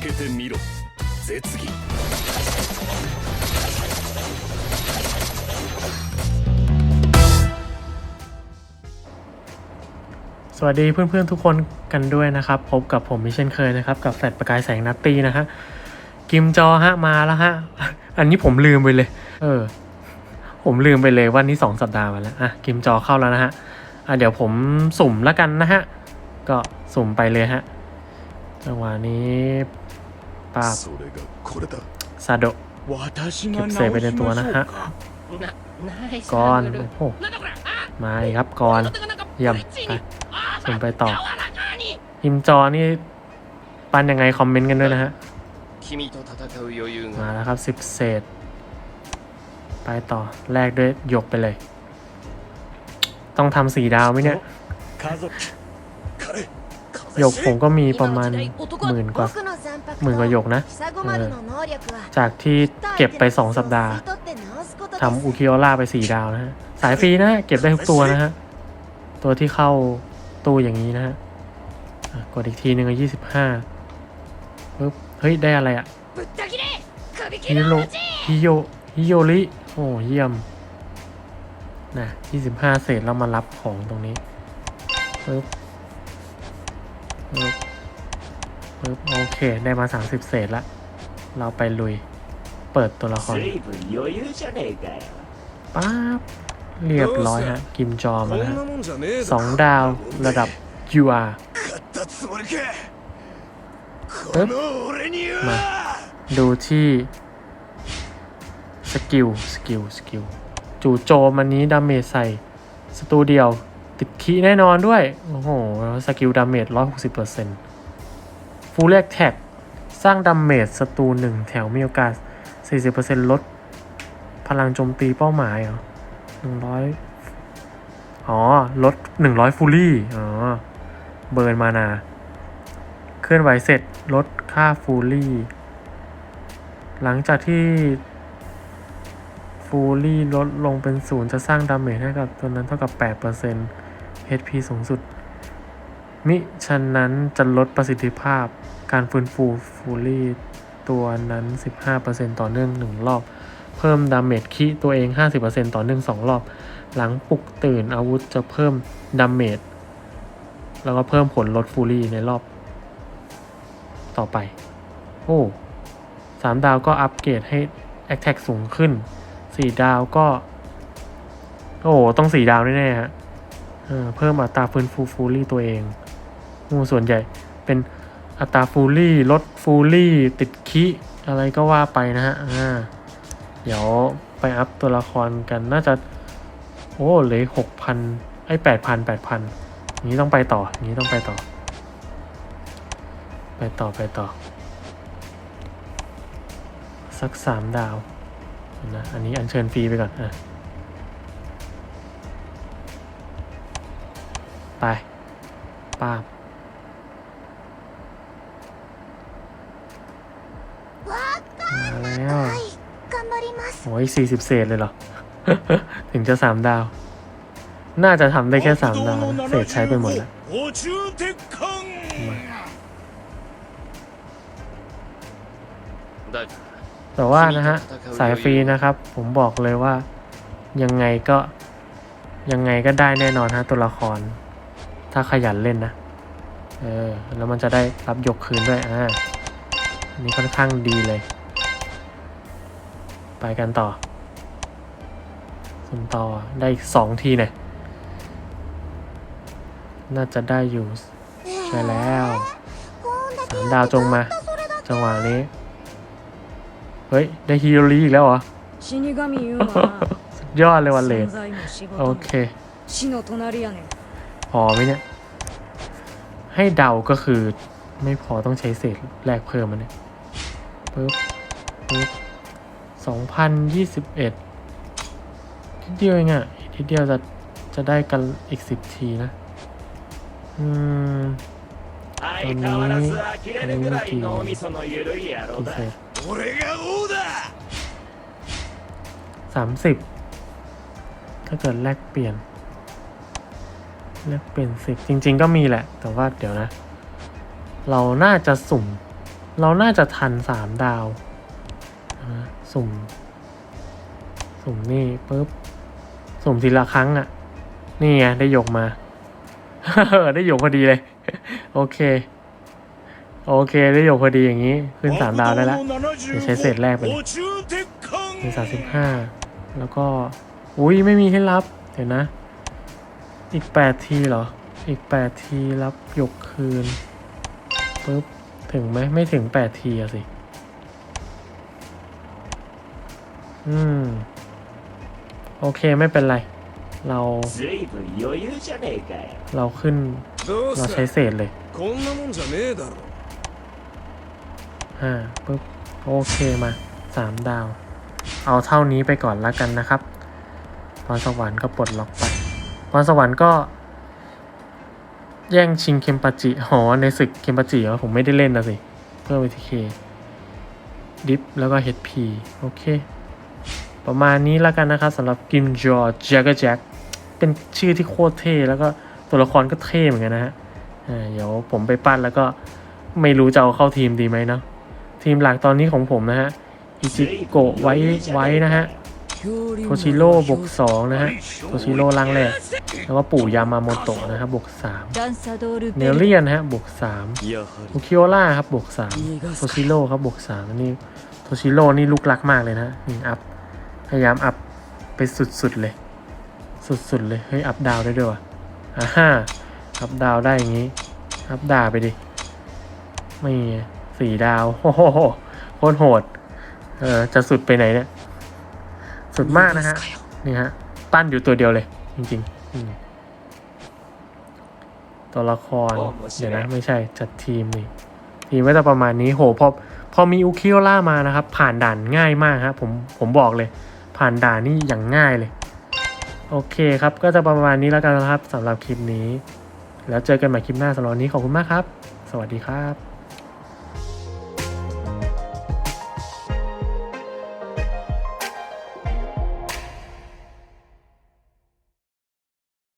けてみろ絶技 สวัสดีเพื่อนๆทุกคนกันด้วยนะครับ พบกับผมมิเช่นเคยนะครับ กับแฟลชประกายแสงนัตตีนะฮะกิมจอฮะมาแล้วฮะ อันนี้ผมลืมไปเลย เออ ผมลืมไปเลยว่านี่สองสัปดาห์มาแล้วอ่ะกิมจอเข้าแล้วนะฮะอ่ะเดี๋ยวผมสุ่มแล้วกันนะฮะ ก็สุ่มไปเลยฮะจังหวะนี้ ปาบซาโดะเก็บเสษไปในตัวนะฮะก่อนโอ้มาครับก่อนยี่ยมไปส่งไปต่อฮิมจอนี่ปันยังไงคอมเมนต์กันด้วยนะฮะมาแล้วครับสิบเศษ ไปต่อแลกด้วยยกไปเลย ต้องทำสี่ดาวไหมเนี่ย หยกผมก็มีประมาณหมื่นกว่าหมื่นกว่าหยกนะจากที่เก็บไปสองสัปดาห์ทำอุคิโอล่าไปสี่ดาวนะฮะ สายฟรีนะ เก็บได้ทุกตัวนะฮะ ตัวที่เข้าตู้อย่างนี้นะฮะกดอีกทีหนึ่งยี่สิบห้าปึ๊บ เฮ้ย ได้อะไรอะฮิโรฮิโยฮิโยริ โอ้เยี่ยม นะยี่สิบห้าเศษเรามารับของตรงนี้ปึ๊บ ปึ๊บโอเค ได้มา 30 เศษละ เราไปลุย เปิดตัวละครป๊าบเรียบร้อยฮะ กิมจอมาแล้วสองดาวระดับ UR ปึ๊บมาดูที่ สกิล สกิล สกิล จู่โจมอันนี้ดาเมจใส่สตูเดียว ติดคีแน่นอนด้วย โอ้โห สกิลดาเมจ160%ฟูลแลกแท็ก สร้างดาเมจสตูหนึ่งแถวมีโอกาส40%ลด พลังโจมตีเป้าหมายเหรอ100อ๋อ ลด100ฟูลี่ อ๋อ เบิร์นมานา เคลื่อนไหวเสร็จ ลดค่าฟูลี่ หลังจากที่ฟูลี่ลดลงเป็นศูนย์จะสร้างดาเมจให้กับตัวนั้นเท่ากับ 8% HP สูงสุด มิฉะนั้นจะลดประสิทธิภาพการฟื้นฟูฟูลี่ตัวนั้น 15%ต่อเนื่อง 1 รอบ เพิ่มดาเมจคีตัวเอง 50%ต่อเนื่อง 2 รอบ หลังปลุกตื่นอาวุธจะเพิ่มดาเมจแล้วก็เพิ่มผลลดฟูลี่ในรอบต่อไป โอ้สามดาวก็อัปเกรดให้ Attack สูงขึ้นสี่ดาวก็ โอ้ ต้องสี่ดาวแน่ๆฮะ เพิ่มอัตราฟื้นฟูฟูลี่ตัวเองโอ้ส่วนใหญ่เป็นอัตราฟูลี่ลดฟูลี่ติดคิอะไรก็ว่าไปนะฮะเดี๋ยวไปอัพตัวละครกันน่าจะ โอ้เลยหกพันไอ้แปดพันแปดพันนี้ต้องไปต่อนี้ต้องไปต่อ ไปต่อไปต่อ สักสามดาวนะอันนี้อัญเชิญฟรีไปก่อนอะ ไปปาบมาแล้โอ้ยสี่สิบเศษเลยเหรอ ถึงจะสามดาว น่าจะทำได้แค่สามดาว เศษใช้ไปหมดแล้วแต่ว่านะฮะ สายฟรีนะครับ ผมบอกเลยว่ายังไงก็ยังไงก็ได้แน่นอนฮะตัวละคร ถ้าขยันเล่นนะ เออ แล้วมันจะได้รับยกคืนด้วย อ่านี่ค่อนข้างดีเลย ไปกันต่อสุ่มต่อได้สองทีเนี่ย น่าจะได้อยู่ใช่แล้วสามดาวจงมา จังหวะนี้ เฮ้ย ได้ฮีโรลีอีกแล้วเหรอยอดเลยวันเลดโอเค พอไหมเนี่ย ให้เดาก็คือไม่พอต้องใช้เศษแลกเพิ่มมันเนี่ยปึ๊บปึ๊บสองพันยี่สิบเอ็ดทีเดียวเองอะทีเดียวจะจะได้กันอีกสิบทีนะ อืมตอนนี้ตอนนี้กี่กี่เศษสามสิบถ้าเกิดแลกเปลี่ยน เลือกเป็นสิบจริง ๆ ก็มีแหละ แต่ว่าเดี๋ยวนะ เราน่าจะสุ่ม เราน่าจะทันสามดาวสุ่ม สุ่มนี่ปุ๊บ สุ่มทีละครั้งอะ่ะ นี่ไงได้หยกมา ได้หยกพอดีเลย โอเค โอเค ได้หยกพอดีอย่างนี้ ขึ้นสามดาวได้ละเดี๋ยวใช้เศษแรกไปเลยมีสามสิบห้าแล้วก็ อุ้ยไม่มีให้รับ เดี๋ยวนะ อีก 8 ทีเหรอ อีก 8 ทีรับยกคืนปุ๊บ ถึงไหมไม่ถึง 8 ทีอะสิ อืม โอเคไม่เป็นไร เรา เราขึ้น เราใช้เศษเลยฮะปุ๊บ โอเคมา 3 ดาว เอาเท่านี้ไปก่อนแล้วกันนะครับพรสวรรค์ก็ปลดล็อกไป พรสวรรค์ก็ แย่งชิงเคมปาจิหอในศึกเคมปาจิเหรอผมไม่ได้เล่นนะสิ เพิ่ม VTK ดิฟแล้วก็ HP โอเค ประมาณนี้แล้วกันนะครับสำหรับกิมจอร์แจ็คแจ็คเป็นชื่อที่โคตรเท่ แล้วก็ตัวละครก็เท่เหมือนกันนะฮะเดี๋ยวผมไปปั้นแล้วก็ไม่รู้จะเอาเข้าทีมดีไหมเนาะทีมหลักตอนนี้ของผมนะฮะอิจิโกะไว้ไว้นะฮะ โทชิโร่บวกสองนะฮะโทชิโร่ลังแรกแล้วก็ปู่ยามาโมโตะนะครับบวกสามเนเลียนฮะบวกสามโอคิโอล่าครับบวกสามโทชิโร่ครับบวกสามนี่โทชิโร่นี่ลุกลักมากเลยนะนี่อัพพยายามอัพไปสุดๆเลย สุดๆเลยเฮ้ยอัพดาวได้ด้วยวะอ่าฮ่าอัพดาวได้อย่างงี้อัพดาวไปดิไม่สี่ดาวโอ้โหโคตรโหดเออจะสุดไปไหนเนี่ย สุดมากนะฮะ นี่ฮะ ปั้นอยู่ตัวเดียวเลย จริงๆอืมตัวละคร เดี๋ยวนะ ไม่ใช่ จัดทีมนี่ ทีมก็จะประมาณนี้ โห พอ พอมีอุคิโอล่ามานะครับ ผ่านด่านง่ายมากครับผม ผมบอกเลย ผ่านด่านนี่อย่างง่ายเลย โอเคครับ ก็จะประมาณนี้แล้วกันนะครับสำหรับคลิปนี้ แล้วเจอกันใหม่คลิปหน้าสำหรับวันนี้ขอบคุณมากครับ สวัสดีครับ